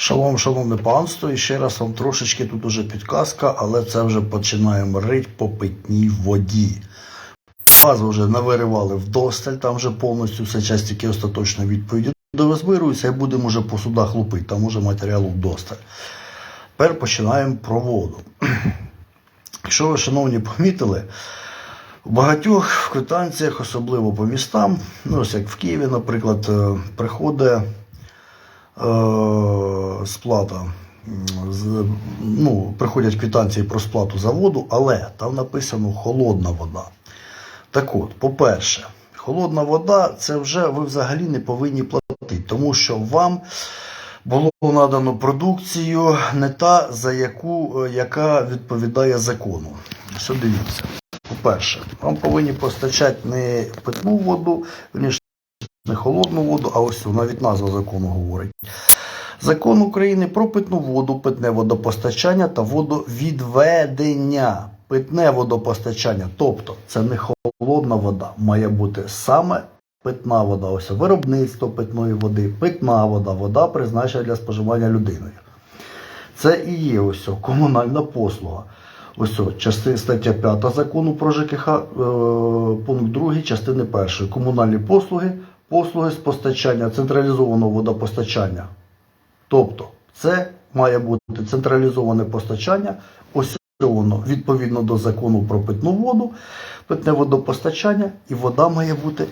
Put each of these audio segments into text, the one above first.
Шалом, шановне панство, і ще раз вам трошечки тут уже підказка, але це вже починаємо рить по питній воді. Газу вже навиривали вдосталь, там вже повністю все частики остаточно відповіді дозбируються і будемо вже по судах лупити, там уже матеріалу вдосталь. Тепер починаємо про воду. Якщо ви, шановні, помітили, в багатьох квитанціях, особливо по містам, ну ось як в Києві, наприклад, е, приходить е, сплата. з- Ну, приходять квитанції про сплату за воду, але там написано холодна вода. Так от, по-перше, холодна вода це вже ви взагалі не повинні платити, тому що вам було надано продукцію не та, за яку, е, яка відповідає закону. Що дивіться. По-перше, вам повинні постачати не питну воду, не холодну воду, а ось навіть назва закону говорить. Закон України про питну воду, питне водопостачання та водовідведення. Питне водопостачання, тобто це не холодна вода, має бути саме питна вода. Ось виробництво питної води, питна вода, вода призначена для споживання людиною. Це і є ось комунальна послуга. Ось частина стаття 5 закону про ЖКХ, е, пункт 2 частини 1. Комунальні послуги, послуги з постачання, централізованого водопостачання. Тобто, це має бути централізоване постачання, воно відповідно до закону про питну воду, питне водопостачання, і вода має бути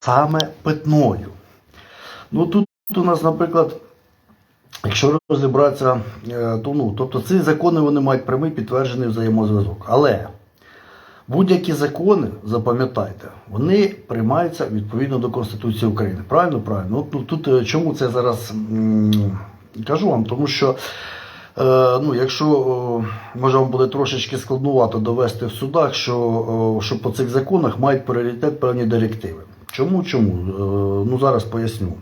саме питною. Ну тут у нас, наприклад, якщо розібратися, е, то ну, тобто ці закони вони мають прямий підтверджений взаємозв'язок. Але будь-які закони, запам'ятайте, вони приймаються відповідно до Конституції України. Правильно, правильно. От, ну, тут е, чому це зараз кажу вам? Тому що Е, ну, якщо може вам буде трошечки складнувато довести в судах, що, що по цих законах мають пріоритет певні директиви. Чому? Чому? Е, ну зараз поясню.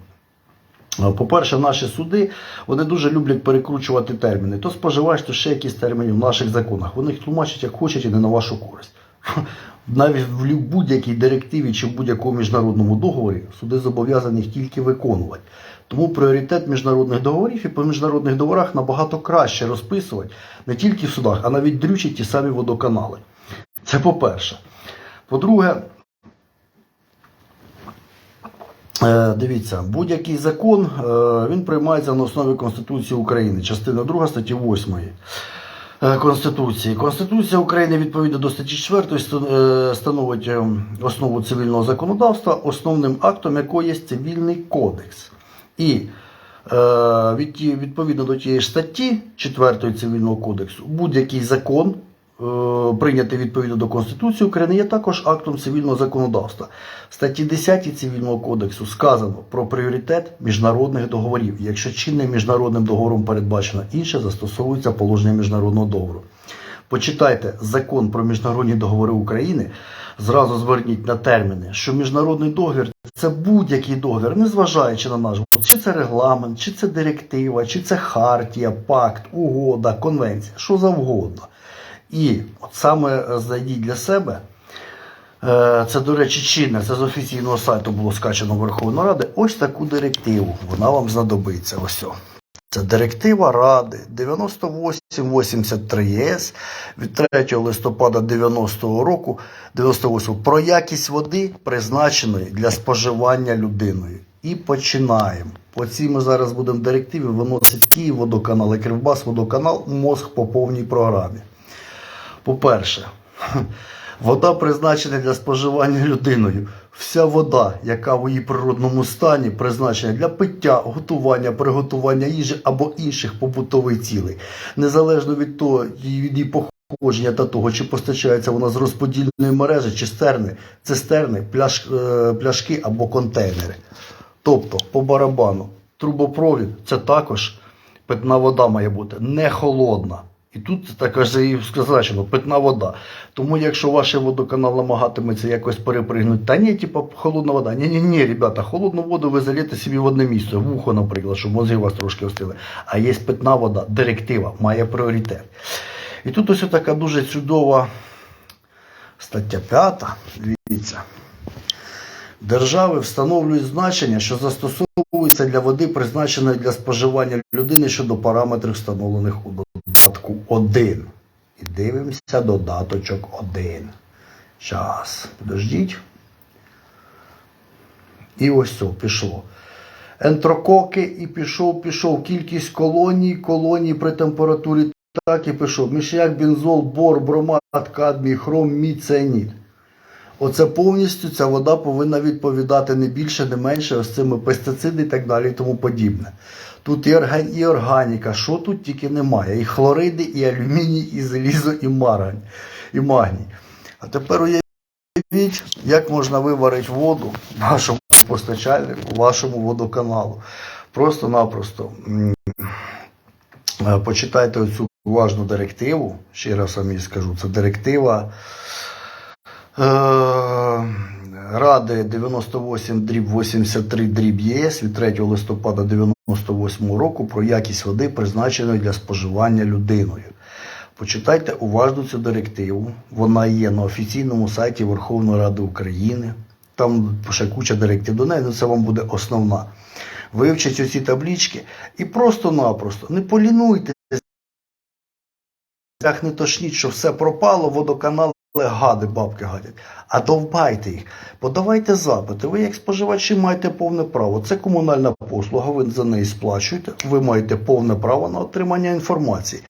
Е, По-перше, наші суди вони дуже люблять перекручувати терміни. То споживач, то ще якісь терміни в наших законах. Вони їх тлумачать як хочуть і не на вашу користь. Навіть в будь-якій директиві чи в будь-якому міжнародному договорі суди зобов'язані їх тільки виконувати. Тому пріоритет міжнародних договорів і по міжнародних договорах набагато краще розписувати не тільки в судах, а навіть дрючать ті самі водоканали. Це по-перше. По-друге, Е, Дивіться, будь-який закон е, він приймається на основі Конституції України, частина 2 статті 8 е, Конституції. Конституція України відповідно до статті 4 е, становить е, основу цивільного законодавства, основним актом якої є цивільний кодекс. І е, відповідно до тієї статті 4 цивільного кодексу будь-який закон е, прийнятий відповідно до Конституції України, є також актом цивільного законодавства. В статті 10 Цивільного кодексу сказано про пріоритет міжнародних договорів. Якщо чинним міжнародним договором передбачено інше, застосовується положення міжнародного договору. Почитайте закон про міжнародні договори України. Зразу зверніть на терміни, що міжнародний договір це будь-який договір, незважаючи на назву, чи це регламент, чи це директива, чи це хартія, пакт, угода, конвенція, що завгодно. І от саме е, знайдіть для себе. Е, Це, до речі, чинне, це з офіційного сайту було скачано Верховної Ради. Ось таку директиву. Вона вам знадобиться. Ось. Це директива Ради 9883 ЄС від 3 листопада 90-го року 98 про якість води, призначеної для споживання людиною. І починаємо. По цій ми зараз будемо директиві виносить Київ водоканал Кривбас водоканал мозг по повній програмі. По-перше, вода призначена для споживання людиною. Вся вода, яка в її природному стані призначена для пиття, готування, приготування їжі або інших побутових цілей, незалежно від того, від її походження та того, чи постачається вона з розподільної мережі, чи стерни, цистерни, пляш, е, пляшки або контейнери. Тобто, по барабану, трубопровід це також питна вода має бути не холодна. І тут також і сказано, питна вода. Тому якщо ваш водоканал намагатиметься якось перепригнути, та ні, типу, холодна вода. Ні, ні, ні, ребята, холодну воду ви залієте собі в одне місце, в ухо, наприклад, щоб мозги вас трошки остили. А є питна вода, директива, має пріоритет. І тут ось така дуже чудова стаття 5, дивіться. Держави встановлюють значення, що застосовуються для води, призначеної для споживання людини щодо параметрів, встановлених у додатку 1. І дивимося додаточок 1. Зараз, подождіть. І ось це пішло. Ентрококи і пішов, пішов. Кількість колоній, колоній при температурі так і пішов. Мішляк, бензол, бор, бромат, кадмій, хром, мій, цианід. Оце повністю ця вода повинна відповідати не більше, не менше ось цими пестициди і так далі і тому подібне. Тут і, орган, і органіка, що тут тільки немає. І хлориди, і алюміній, і залізо, і маргань, і магній. А тепер уявіть, як можна виварити воду вашому постачальнику, вашому водоканалу. Просто-напросто е, почитайте оцю уважну директиву. Ще раз вам її скажу, це директива. Е, Ради 98 дріб 83 дріб ЄС від 3 листопада 98 року про якість води, призначеної для споживання людиною. Почитайте уважно цю директиву. Вона є на офіційному сайті Верховної Ради України. Там ще куча директив до неї, ну це вам буде основна. Вивчіть оці таблічки і просто-напросто не полінуйте. Як не тошніть, що все пропало, водоканали гади бабки гадять. А довбайте їх, подавайте запити. Ви, як споживачі, маєте повне право. Це комунальна послуга, ви за неї сплачуєте. Ви маєте повне право на отримання інформації.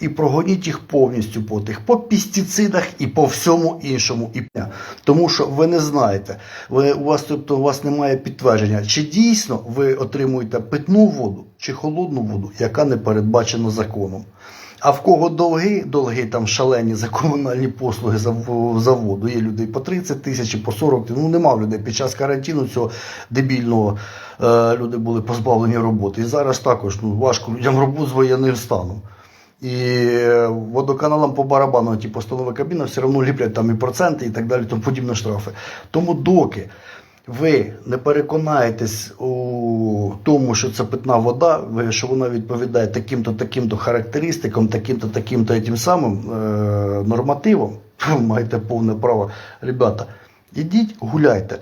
І прогоніть їх повністю по тих, по пестицидах і по всьому іншому. Тому що ви не знаєте, ви у вас, тобто, у вас немає підтвердження, чи дійсно ви отримуєте питну воду чи холодну воду, яка не передбачена законом. А в кого долги, долги там шалені за комунальні послуги за, воду. Є людей по 30 тисяч, по 40 тисяч. Ну нема людей під час карантину цього дебільного е, люди були позбавлені роботи. І зараз також ну, важко людям роботу з воєнним станом. І е, водоканалам по барабану ті постанови Кабміна все одно ліплять там і проценти і так далі, тому подібне штрафи. Тому доки ви не переконаєтесь у тому, що це питна вода, що вона відповідає таким-то, таким-то характеристикам, таким-то, таким-то тим самим е, нормативам, ви маєте повне право. Ребята, ідіть, гуляйте.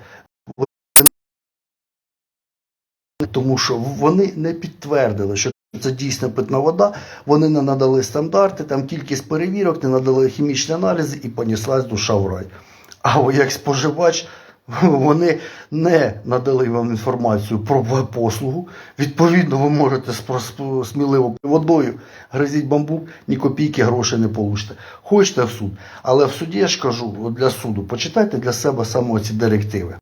Тому що вони не підтвердили, що це дійсно питна вода. Вони не надали стандарти, там кількість перевірок, не надали хімічні аналізи і поніслась душа в рай. А як споживач, вони не надали вам інформацію про послугу. Відповідно, ви можете сміливо водою гризіть бамбук, ні копійки грошей не получите. Хочете в суд. Але в суді я ж кажу для суду, почитайте для себе саме ці директиви.